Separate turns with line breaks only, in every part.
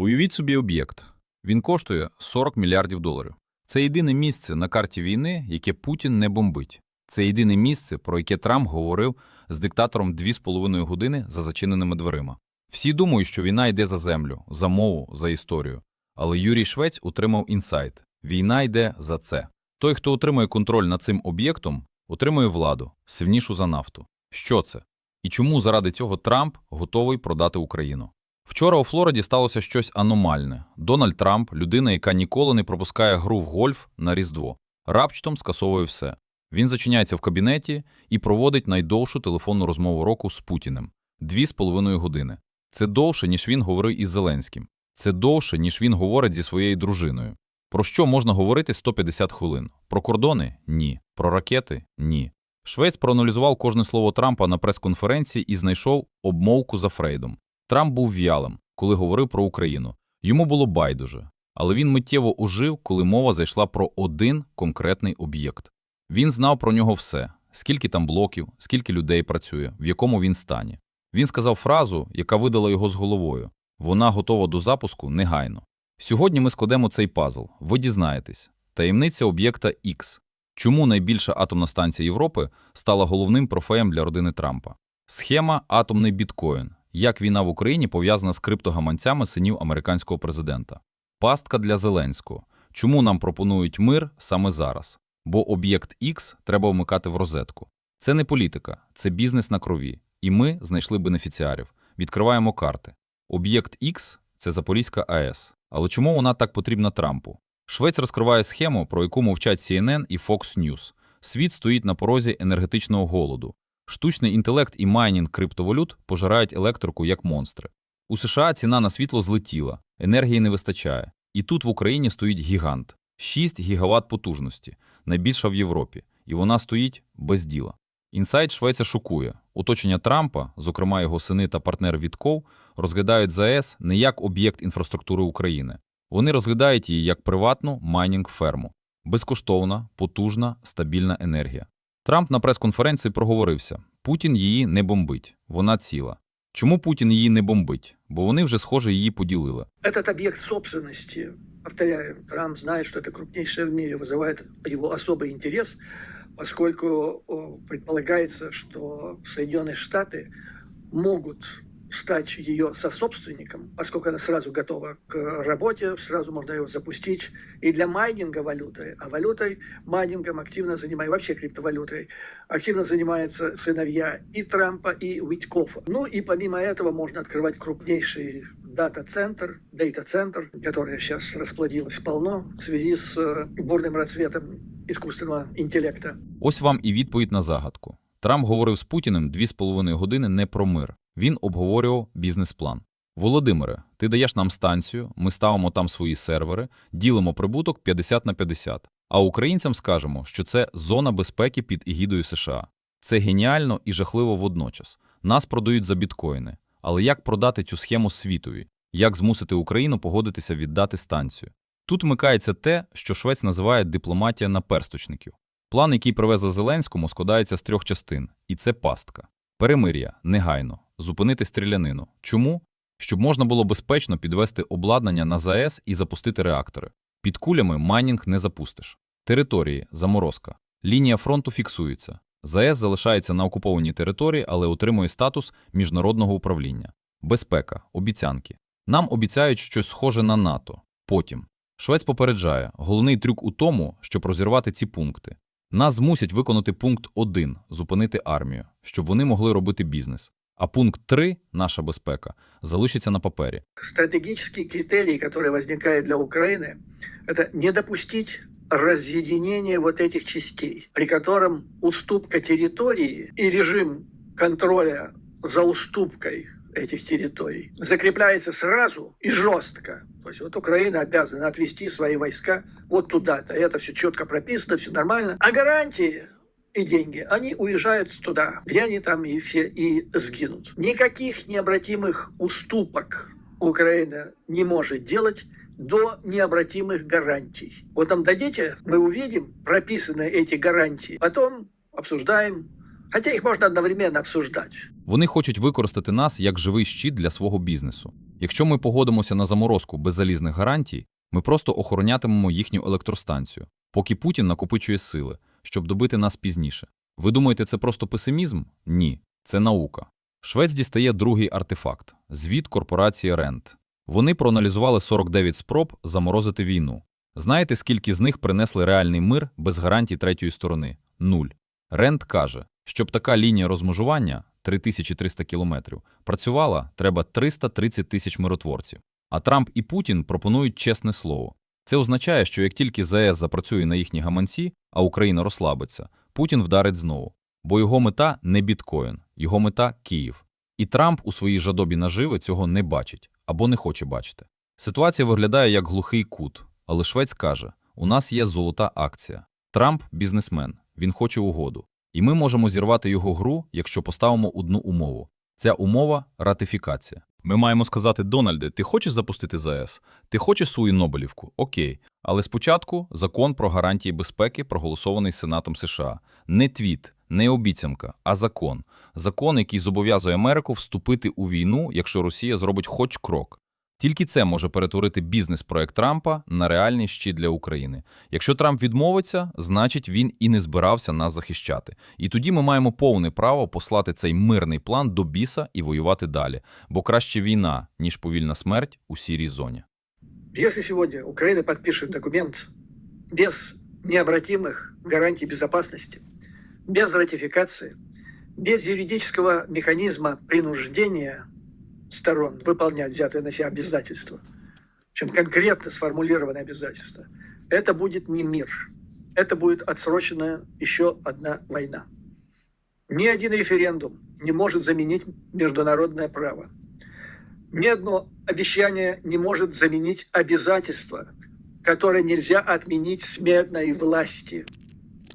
Уявіть собі об'єкт. Він коштує 40 мільярдів доларів. Це єдине місце на карті війни, яке Путін не бомбить. Це єдине місце, про яке Трамп говорив з диктатором 2,5 години за зачиненими дверима. Всі думають, що війна йде за землю, за мову, за історію. Але Юрій Швець утримав інсайт: війна йде за це. Той, хто отримує контроль над цим об'єктом, отримує владу, сильнішу за нафту. Що це? І чому заради цього Трамп готовий продати Україну? Вчора у Флориді сталося щось аномальне. Дональд Трамп, людина, яка ніколи не пропускає гру в гольф на Різдво, рапчтом скасовує все. Він зачиняється в кабінеті і проводить найдовшу телефонну розмову року з Путіним дві з половиною години. Це довше, ніж він говорив із Зеленським. Це довше, ніж він говорить зі своєю дружиною. Про що можна говорити 150 хвилин? Про кордони? Ні. Про ракети? Ні. Швець проаналізував кожне слово Трампа на прес-конференції і знайшов обмовку за Фрейдом. Трамп був в'ялим, коли говорив про Україну. Йому було байдуже. Але він миттєво ожив, коли мова зайшла про один конкретний об'єкт. Він знав про нього все: скільки там блоків, скільки людей працює, в якому він стані. Він сказав фразу, яка видала його з головою. Вона готова до запуску негайно. Сьогодні ми складемо цей пазл. Ви дізнаєтесь. Таємниця об'єкта X. Чому найбільша атомна станція Європи стала головним трофеєм для родини Трампа? Схема атомний біткоін. Як війна в Україні пов'язана з криптогаманцями синів американського президента? Пастка для Зеленського. Чому нам пропонують мир саме зараз? Бо об'єкт X треба вмикати в розетку. Це не політика, це бізнес на крові. І ми знайшли бенефіціарів. Відкриваємо карти. Об'єкт X – це Запорізька АЕС. Але чому вона так потрібна Трампу? Швець розкриває схему, про яку мовчать CNN і Fox News. Світ стоїть на порозі енергетичного голоду. Штучний інтелект і майнінг криптовалют пожирають електрику як монстри. У США ціна на світло злетіла, енергії не вистачає. І тут в Україні стоїть гігант 6 гігават потужності, найбільша в Європі, і вона стоїть без діла. Інсайт Швеція шокує. Оточення Трампа, зокрема його сини та партнер Вітков, розглядають ЗАЕС не як об'єкт інфраструктури України. Вони розглядають її як приватну майнінг-ферму. Безкоштовна, потужна, стабільна енергія. Трамп на прес-конференції проговорився: Путін її не бомбить, вона ціла. Чому Путін її не бомбить? Бо вони вже, схоже, її поділили.
Этот объект собственности, повторяю, Трамп знает, что это крупнейшее в мире, вызывает его особый интерес, поскольку о, предполагается, что Соединенные Штаты могут стать ее сособственником, поскольку она сразу готова к работе, сразу можно ее запустить и для майнинга валюты. А валютой, майнингом активно занимается, вообще криптовалютой, активно занимаются сыновья и Трампа, и Витькофа. Ну и помимо этого можно открывать крупнейший дата-центр, дейта-центр, который сейчас расплодилось полно в связи с э, бурным расцветом искусственного интеллекта.
Ось вам і відповідь на загадку. Трамп говорив з Путіним дві з половиною години не про мир. він обговорював бізнес-план. Володимире, ти даєш нам станцію, ми ставимо там свої сервери, ділимо прибуток 50 на 50. А українцям скажемо, що це зона безпеки під егідою США. Це геніально і жахливо водночас. Нас продають за біткоїни. Але як продати цю схему світові? Як змусити Україну погодитися віддати станцію? Тут вмикається те, що Швець називає дипломатія наперсточників. План, який привезли Зеленському, складається з трьох частин, і це пастка. Перемир'я негайно, зупинити стрілянину. Чому? Щоб можна було безпечно підвести обладнання на ЗАЕС і запустити реактори. Під кулями майнінг не запустиш. Території заморозка. Лінія фронту фіксується. ЗАЕС залишається на окупованій території, але отримує статус міжнародного управління. Безпека, обіцянки. Нам обіцяють щось схоже на НАТО. Потім. Швець попереджає, головний трюк у тому, щоб розірвати ці пункти. Нас змусять виконати пункт 1 – зупинити армію, щоб вони могли робити бізнес. А пункт 3 – наша безпека, залишиться на папері.
Стратегический критерий, который возникает для Украины, это не допустить разъединения вот этих частей, при котором уступка территории и режим контроля за уступкой этих территорий закрепляется сразу и жестко. То есть вот Украина обязана отвести свои войска вот туда-то. Это все четко прописано, все нормально. А гарантии и деньги, они уезжают туда, где они там и все и сгинут. Никаких необратимых уступок Украина не может делать до необратимых гарантий. Вот нам дадите, мы увидим прописаны эти гарантии. Потом обсуждаем, хотя их можно одновременно обсуждать.
Вони хочуть використати нас як живий щит для свого бізнесу. Якщо ми погодимося на заморозку без залізних гарантій, ми просто охоронятимемо їхню електростанцію, поки Путін накопичує сили, щоб добити нас пізніше. Ви думаєте, це просто песимізм? Ні, це наука. Швець дістає другий артефакт – звіт корпорації Рент. Вони проаналізували 49 спроб заморозити війну. Знаєте, скільки з них принесли реальний мир без гарантій третьої сторони? Нуль. Рент каже, щоб така лінія розмежування 3300 кілометрів працювала, треба 330 тисяч миротворців. А Трамп і Путін пропонують чесне слово. Це означає, що як тільки ЗС запрацює на їхні гаманці, а Україна розслабиться, Путін вдарить знову. Бо його мета не біткоін, його мета Київ. І Трамп у своїй жадобі наживи цього не бачить або не хоче бачити. Ситуація виглядає як глухий кут, але Швець каже: у нас є золота акція. Трамп бізнесмен, він хоче угоду. І ми можемо зірвати його гру, якщо поставимо одну умову. Ця умова ратифікація. Ми маємо сказати, Дональде, ти хочеш запустити ЗАЕС? Ти хочеш свою Нобелівку? Окей. Але спочатку закон про гарантії безпеки, проголосований Сенатом США. Не твіт, не обіцянка, а закон. Закон, який зобов'язує Америку вступити у війну, якщо Росія зробить хоч крок. Тільки це може перетворити бізнес-проект Трампа на реальний щит для України. Якщо Трамп відмовиться, значить він і не збирався нас захищати. І тоді ми маємо повне право послати цей мирний план до біса і воювати далі. Бо краще війна, ніж повільна смерть у сірій зоні.
Если сегодня Украина подпишет документ без необратимых гарантий безопасности, без ратификации, без юридического механизма принуждения сторон выполнять взятые на себя обязательства, чем конкретно сформулированные обязательства, это будет не мир. Это будет отсроченная еще одна война. Ни один референдум не может заменить международное право. Ни одно обещание не может заменить обязательства, которые нельзя отменить с медной власти.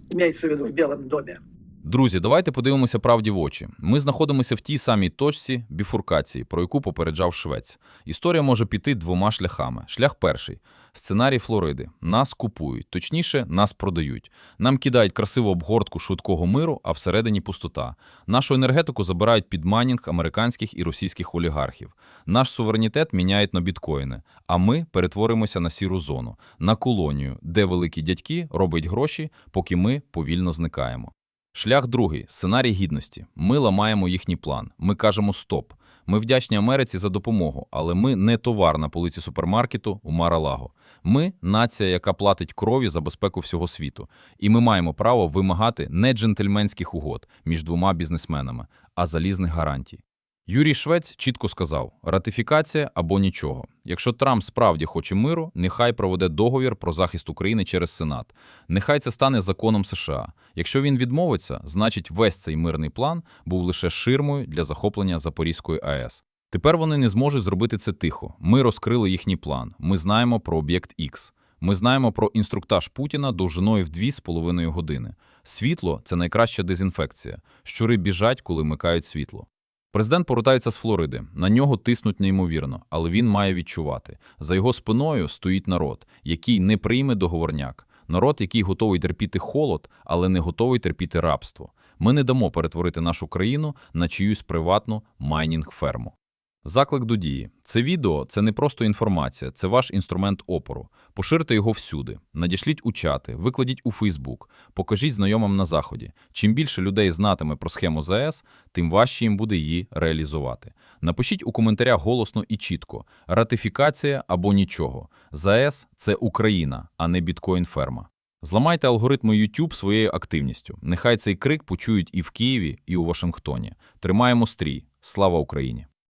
Имеется в виду в Белом доме.
Друзі, давайте подивимося правді в очі. Ми знаходимося в тій самій точці біфуркації, про яку попереджав Швець. Історія може піти двома шляхами. Шлях перший сценарій Флориди. Нас купують, точніше, нас продають. Нам кидають красиву обгортку швидкого миру, а всередині пустота. Нашу енергетику забирають під майнінг американських і російських олігархів. Наш суверенітет міняють на біткоїни, а ми перетворимося на сіру зону, на колонію, де великі дядьки роблять гроші, поки ми повільно зникаємо. Шлях другий сценарій гідності. Ми ламаємо їхній план. Ми кажемо стоп. Ми вдячні Америці за допомогу, але ми не товар на полиці супермаркету у Маралаго. Ми нація, яка платить крові за безпеку всього світу. І ми маємо право вимагати не джентльменських угод між двома бізнесменами, а залізних гарантій. Юрій Швець чітко сказав: ратифікація або нічого. Якщо Трамп справді хоче миру, нехай проведе договір про захист України через Сенат. Нехай це стане законом США. Якщо він відмовиться, значить весь цей мирний план був лише ширмою для захоплення Запорізької АЕС. Тепер вони не зможуть зробити це тихо. Ми розкрили їхній план. Ми знаємо про об'єкт X. Ми знаємо про інструктаж Путіна довжиною в 2,5 години. Світло це найкраща дезінфекція. Щури біжать, коли микають світло. Президент повертається з Флориди. На нього тиснуть неймовірно, але він має відчувати. За його спиною стоїть народ, який не прийме договорняк. Народ, який готовий терпіти холод, але не готовий терпіти рабство. Ми не дамо перетворити нашу країну на чиюсь приватну майнінг-ферму. Заклик до дії. Це відео це не просто інформація, це ваш інструмент опору. Поширте його всюди, надішліть у чати, викладіть у Фейсбук, покажіть знайомим на заході. Чим більше людей знатиме про схему ЗАЕС, тим важче їм буде її реалізувати. Напишіть у коментарях голосно і чітко: ратифікація або нічого. ЗАЕС це Україна, а не біткоін-ферма. Зламайте алгоритми YouTube своєю активністю. Нехай цей крик почують і в Києві, і у Вашингтоні. Тримаємо стрій. Слава Україні!